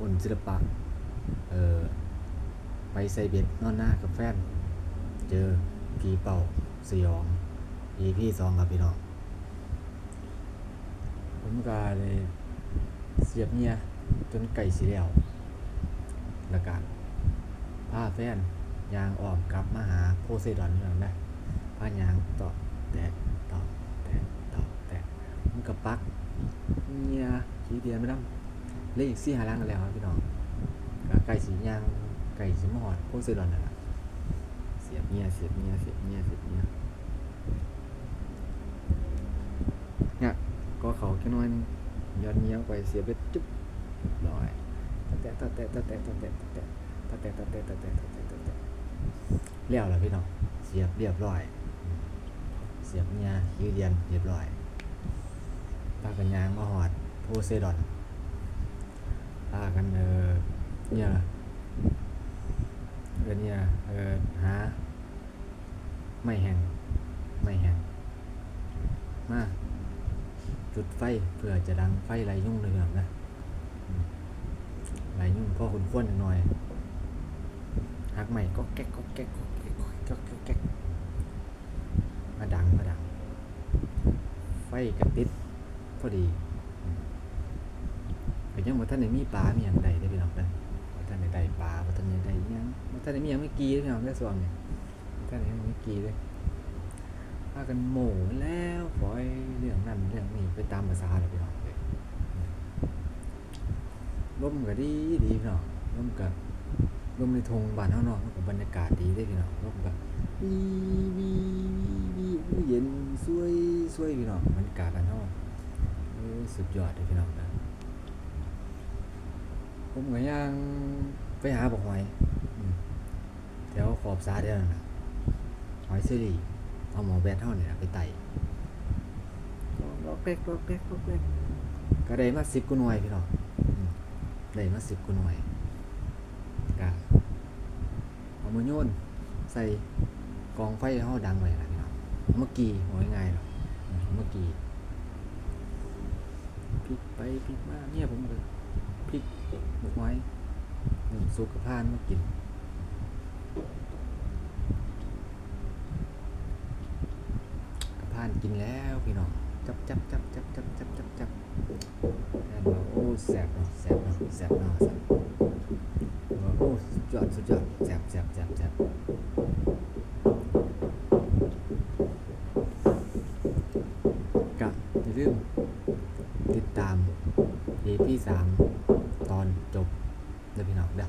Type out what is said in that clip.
อ้นศิลปะ เออไปใส่เบ็ดนอนหน้ากับแฟน เจอผีเป่าสยอง EP สองครับพี่น้อง ผมก็เลยเสียบเมียจนไก่สีแล้วแล้วก็พาแฟนยางออมกลับมาหาโพไซดอนนี่นะพายางต่อแตะต่อแตะต่อแตะมันก็ปักเมียขี้เดียนไม่น้ เลยอีกสี่หาลังกันแล้วครับพี่น้องไก่สียางไก่สีมอดโพไซดอนนั่นแหละเสียบเมียเสียบเมียเสียบเมียเสียบเมียเนี่ยก็เขาแค่น้อยนึงย้อนเมียไปเสียบไปจุ๊บลอยตะแตะตะแตะตะแตะตะแตะตะแตะตะแตะตะแตะตะแตะตะแตะตะแตะเลี้ยวแล้วพี่น้องเสียบเรียบร้อย เสียบเมียยืดเรียนเรียบร้อยพากันยางมาหอดโพไซดอน พากันเออเนี่ยเออเนี่ยเออหาไม่แห้งไม่แห้งมาจุดไฟเพื่อจะดังไฟไรยุ่งเลยครับนะไรยุ่งพ่อคุณควนหน่อยหักใหม่ก็แก๊กก็แก๊กก็แก๊กก็แก๊กมาดังมาดัง ไฟกระติดพอดี ก็ยังว่าท่านได้มีปลามีอย่างใดได้อพี่น้องเด้อว่าท่านได้ได้ปลาว่าท่านได้ได้หยังว่าท่านได้มีอย่างไม่กี่เด้อพี่น้องได้อส่วนเนี่ยว่ท่านได้มีหยังไม่กี่เลยพากันโหม่แล้วปล่อยเรื่องนั้นเรื่องนี้ไปตามภาษาเลยพี่น้องเลยลมก็ดีดีพี่น้องลมก็ลมในทงบ้านเฮาเนาะมันก็บรรยากาศดีเด้อพี่น้องลมก็วีวีวีวีเย็นสวยสวยพี่น้องบรรยากาศบ้านเฮาเออสุดยอดเลยพี่น้องนะ ผมก็ยังไปหาบอกหอยอืมแถวขอบสาเดียวนั่นน่ะหอยเซรีเอาหมอแบทเท่านี่ล่ะไปไต่ล็อกเล็กล็อกเล็กล็อกเล็กก็ได้มาสิบกุหน่วยพี่น้องอืมได้มาสิบกุหน่วยก็เอามือโยนใส่กองไฟให้เฮาดังไว้นะพี่น้องเอามื่อกี้โหยง่ายๆหรอกอืมเอามื่อกี้พลิกไปพลิกมาเนี่ยผมก็พลิก หมกไว้สุขภาพมากินกระพานกินแล้วพี่น้องจับจับจับจับจับจับจับจับแอนว่าโอ้แสบเนาะแสบเนาะแสบเนาะแสบว่าโอ้สุดยอดสุดยอดแสบแสบแสบแสบกับอย่าลืมติดตาม EP สาม ตอนจบเด้อพี่น้องเด้อ